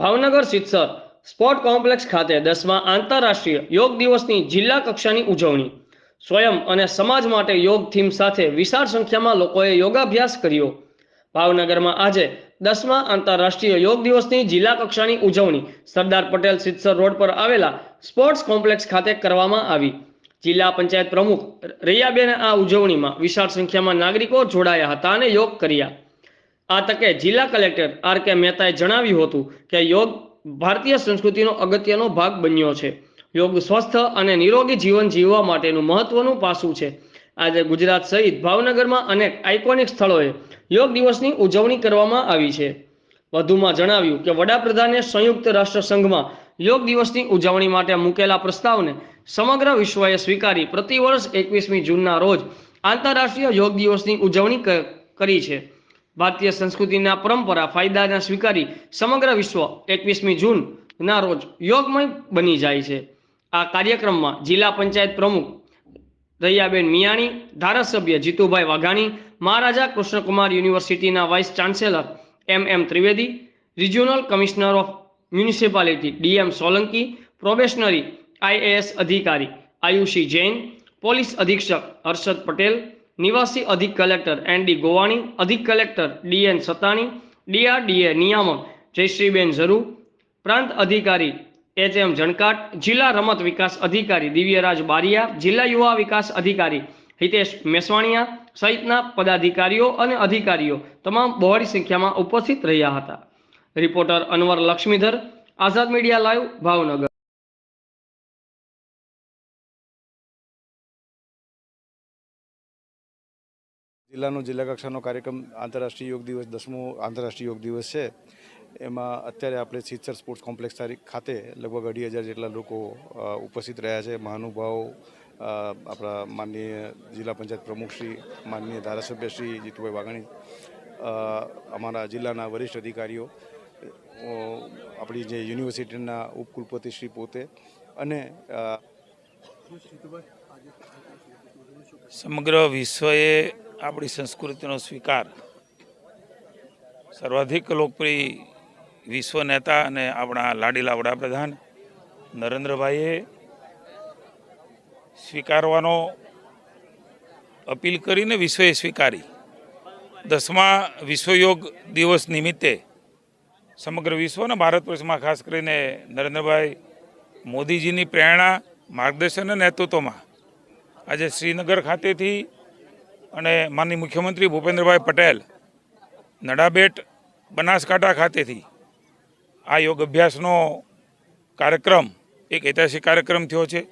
Bhavnagar સિત્સર sport complex ખાતે દસમા આંતરરાષ્ટ્રીય યોગ દિવસની જિલ્લા કક્ષાની ઉજવણી. સ્વયં અને સમાજ માટે યોગ થીમ સાથે વિશાળ સંખ્યામાં લોકોએ યોગાભ્યાસ કર્યો. ભાવનગરમાં આજે દસમા આંતરરાષ્ટ્રીય યોગ દિવસની જિલ્લા કક્ષાની ઉજવણી સરદાર પટેલ સિત્સર રોડ પર આવેલા સ્પોર્ટ્સ કોમ્પ્લેક્સ ખાતે કરવામાં આવી. જિલ્લા પંચાયત પ્રમુખ રૈયાબેને આ ઉજવણીમાં વિશાળ સંખ્યામાં નાગરિકો જોડાયા હતા અને યોગ કર્યા. આ તકે જિલ્લા કલેક્ટર આર કે મહેતાએ જણાવ્યું હતું કે યોગ ભારતીય સંસ્કૃતિનો અગત્યનો ભાગ બન્યો છે. યોગ સ્વસ્થ અને નિરોગી જીવન જીવવા માટેનું મહત્વનું પાસું છે. આજે ગુજરાત સહિત ભાવનગરમાં અનેક આઇકોનિક સ્થળોએ યોગ દિવસની ઉજવણી કરવામાં આવી છે. વધુમાં જણાવ્યું કે વડાપ્રધાને સંયુક્ત રાષ્ટ્ર સંઘમાં યોગ દિવસની ઉજવણી માટે મૂકેલા પ્રસ્તાવને સમગ્ર વિશ્વએ સ્વીકારી પ્રતિવર્ષ એકવીસમી જૂનના રોજ આંતરરાષ્ટ્રીય યોગ દિવસની ઉજવણી કરી છે. ભારતીય સંસ્કૃતિના પરંપરા, ફાયદાને સ્વીકારી સમગ્ર વિશ્વ એકવીસમી જૂનના રોજ યોગમય બની જાય છે. આ કાર્યક્રમમાં જિલ્લા પંચાયત પ્રમુખ દયાબેન મિયાણી, ધારાસભ્ય જીતુભાઈ વાઘાણી, મહારાજા કૃષ્ણકુમાર યુનિવર્સિટીના vice chancellor M M Trivedi, regional commissioner of municipality D M Solanki, probationary IAS અધિકારી આયુષી જૈન, પોલીસ અધિક્ષક હર્ષદ પટેલ નિવાસી અધિક કલેક્ટર એન ડી ગોવાણી, અધિક કલેક્ટર ડીએન સતાણી ડીઆરડીએ નિયામક જયશ્રીબેન ઝરુ, પ્રાંત અધિકારી એચ એમ જણકાટ, જિલ્લા રમત વિકાસ અધિકારી દિવ્યરાજ બારિયા, જિલ્લા યુવા વિકાસ અધિકારી હિતેશ મેસવાણિયા સહિતના પદાધિકારીઓ અને અધિકારીઓ તમામ બહોળી સંખ્યામાં ઉપસ્થિત રહ્યા હતા. Reporter Anwar Laxmidhar, Azad media live, Bhavnagar. જિલ્લાનો જિલ્લા કક્ષાનો કાર્યક્રમ આંતરરાષ્ટ્રીય યોગ દિવસ, દસમો આંતરરાષ્ટ્રીય યોગ દિવસ છે. એમાં અત્યારે આપણે સિત્સર સ્પોર્ટ્સ કોમ્પ્લેક્સ તારીખ ખાતે લગભગ અઢી હજાર જેટલા લોકો ઉપસ્થિત રહ્યા છે. મહાનુભાવો આપણા માનનીય જિલ્લા પંચાયત પ્રમુખશ્રી માનનીય ધારાસભ્ય શ્રી જીતુભાઈ વાઘાણી અમારા જિલ્લાના વરિષ્ઠ અધિકારીઓ આપણી જે યુનિવર્સિટીના ઉપકુલપતિ શ્રી પોતે અને સમગ્ર વિશ્વએ આપણી સંસ્કૃતિનો સ્વીકાર. સર્વાધિક લોકપ્રિય વિશ્વ નેતા અને આપણા લાડીલા વડાપ્રધાન નરેન્દ્રભાઈએ સ્વીકારવાનો અપીલ કરીને વિશ્વએ સ્વીકારી. દસમા વિશ્વયોગ દિવસ નિમિત્તે સમગ્ર વિશ્વ અને ભારત વર્ષમાં ખાસ કરીને નરેન્દ્રભાઈ મોદીજીની પ્રેરણા માર્ગદર્શન અને નેતૃત્વમાં આજે શ્રીનગર ખાતેથી અને માનનીય મુખ્યમંત્રી ભૂપેન્દ્રભાઈ પટેલ નડાબેટ બનાસકાંઠા ખાતેથી આ યોગ અભ્યાસનો કાર્યક્રમ, એક ઐતિહાસિક કાર્યક્રમ થયો છે.